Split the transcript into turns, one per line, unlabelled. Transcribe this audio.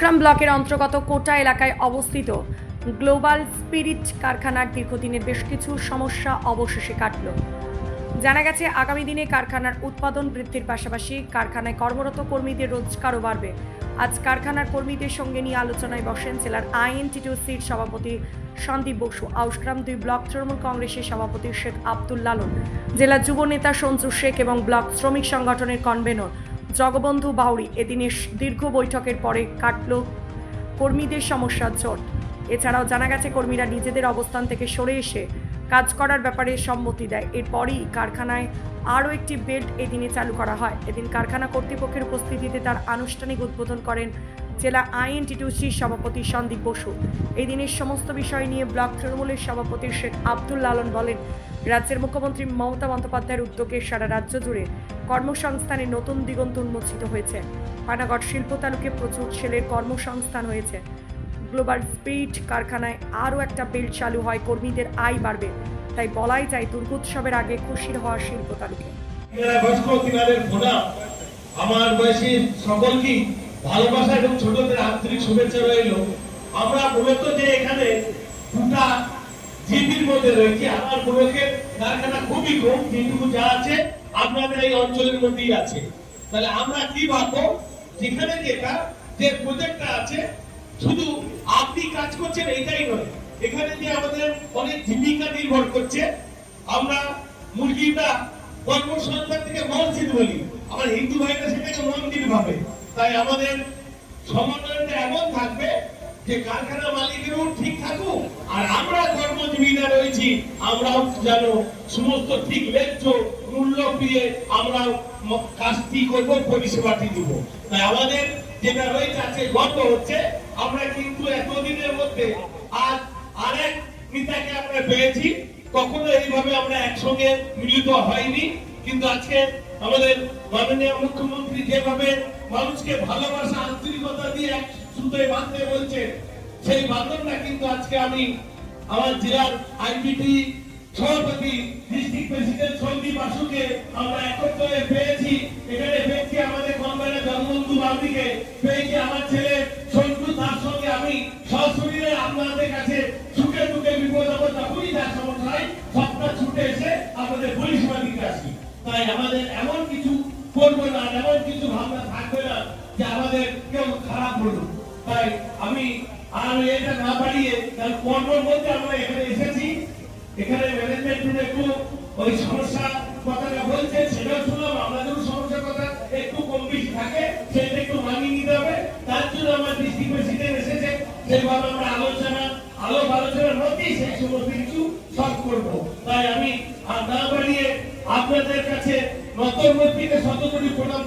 আউশগ্রাম ব্লকের অন্তর্গত কোটা এলাকায় অবস্থিত গ্লোবাল স্পিরিট কারখানার দীর্ঘদিনের বেশ কিছু সমস্যা অবশেষে কাটল। জানা গেছে, আগামী দিনে কারখানার উৎপাদন বৃদ্ধির পাশাপাশি কারখানায় কর্মরত কর্মীদের রোজগারও বাড়বে। আজ কারখানার কর্মীদের সঙ্গে নিয়ে আলোচনায় বসেন জেলার আইএনটিটিউসির সভাপতি সন্দীপ বসু আউশগ্রাম দুই ব্লক তৃণমূল কংগ্রেসের সভাপতি শেখ আব্দুল লালন, জেলা যুব নেতা সঞ্জু শেখ এবং ব্লক শ্রমিক সংগঠনের কনভেনর জগবন্ধু বাউরি এদিনের দীর্ঘ বৈঠকের পরে কাটল কর্মীদের সমস্যার জট এছাড়াও জানা গেছে, কর্মীরা নিজেদের অবস্থান থেকে সরে এসে কাজ করার ব্যাপারে সম্মতি দেয়। এরপরই কারখানায় আরও একটি বেল্ট এদিনে চালু করা হয়। এদিন কারখানা কর্তৃপক্ষের উপস্থিতিতে তার আনুষ্ঠানিক উদ্বোধন করেন জেলা আইএনটিটিউসির সভাপতি সন্দীপ বসু। এই সমস্ত বিষয় নিয়ে ব্লক তৃণমূলের সভাপতি শেখ আব্দুল লালন বলেন, রাজ্যের মুখ্যমন্ত্রী মমতা বন্দ্যোপাধ্যায়ের উদ্যোগে সারা রাজ্য জুড়ে কর্মসংস্থানের নতুন দিগন্ত উন্মোচিত হয়েছে। পানাগড় শিল্প তালুকে প্রচুর ছেলের কর্মসংস্থান হয়েছে। গ্লোবাল স্পিড কারখানায় আরও একটা বেল্ট চালু হয়, কর্মীদের আয় বাড়বে। তাই বলাই যায়, দুর্গোৎসবের আগে খুশির হওয়া শিল্প তালুকে।
আমার বয়সী সকলকে ভালোবাসা এবং ছোটদের আন্তরিক শুভেচ্ছা রইল। আমরা মূলত যে এখানে দুটা জিপির মধ্যে আমার কারখানা খুবই কম যা আছে আপনাদের এই অঞ্চলের মধ্যেই আছে। তাহলে আমরা কি ভাববো? যেখানে যেটা, যে প্রজেক্টটা আছে, শুধু আপনি কাজ করছেন এটাই নয়। এখানে যে আমাদের অনেক জীবিকা নির্ভর করছে, আমরা মুরগিটা কর্মসংস্থান থেকে মসজিদ বলি আমার হিন্দু ভাইরা সেটাকে মন্দির ভাবে। তাই আমাদের সমন্বয়টা এমন থাকবে যে কারখানা মালিকেরও ঠিক থাকুক, আর আমরা কর্মজীবীরা রয়েছি, আমরাও যেন সমস্ত ঠিক মূল্য আমরা কাজটি পরিষেবাটি দিব। তাই আমাদের যেটা রয়েছে গর্ব হচ্ছে, আমরা কিন্তু এতদিনের মধ্যে আজ আরেক নেতাকে আমরা পেয়েছি। কখনো এইভাবে আমরা একসঙ্গে মিলিত হয়নি। কিন্তু আজকে আমাদের মাননীয় মুখ্যমন্ত্রী যেভাবে মানুষকে ভালোবাসা, আন্তরিকতা দিয়ে সুতোয় বাঁধতে বলছে, সেই বান্ধবটা কিন্তু আজকে আমি আমার জেলার আইপিটি সভাপতি, ডিস্ট্রিক্ট প্রেসিডেন্ট সন্দীপ বাসুকে আমরা একত্র পেয়েছি। এখানে পেয়েছি আমাদের কনভেনার জগবন্ধু বাবুকে পেয়েছি আমার ছেলে সন্টু তার সঙ্গে আমি। সশরীরে আপনাদের কাছে ছুটে ছুটে বিপদ আপদ যখনই যার সমস্যা হয়, সবটা ছুটে এসে আপনাদের পরিষেবা দিতে আসি। তাই আমাদের এমন কিছু করব না এমন কিছু ভাবনা থাকবে না যে আমাদের কেউ খারাপ বলুন তাই আমি আর এটা না বাড়িয়ে কারণ কর্মর মধ্যে আমরা এখানে এসেছি। এখানে ম্যানেজমেন্ট একটু ওই সমস্যা সেইভাবে আমরা আলোচনা, আলো আলোচনার মধ্যেই সেই সমস্ত কিছু সব করব। তাই আমি আর না বাড়িয়ে আপনাদের কাছে নতুন শত কোটি প্রণাম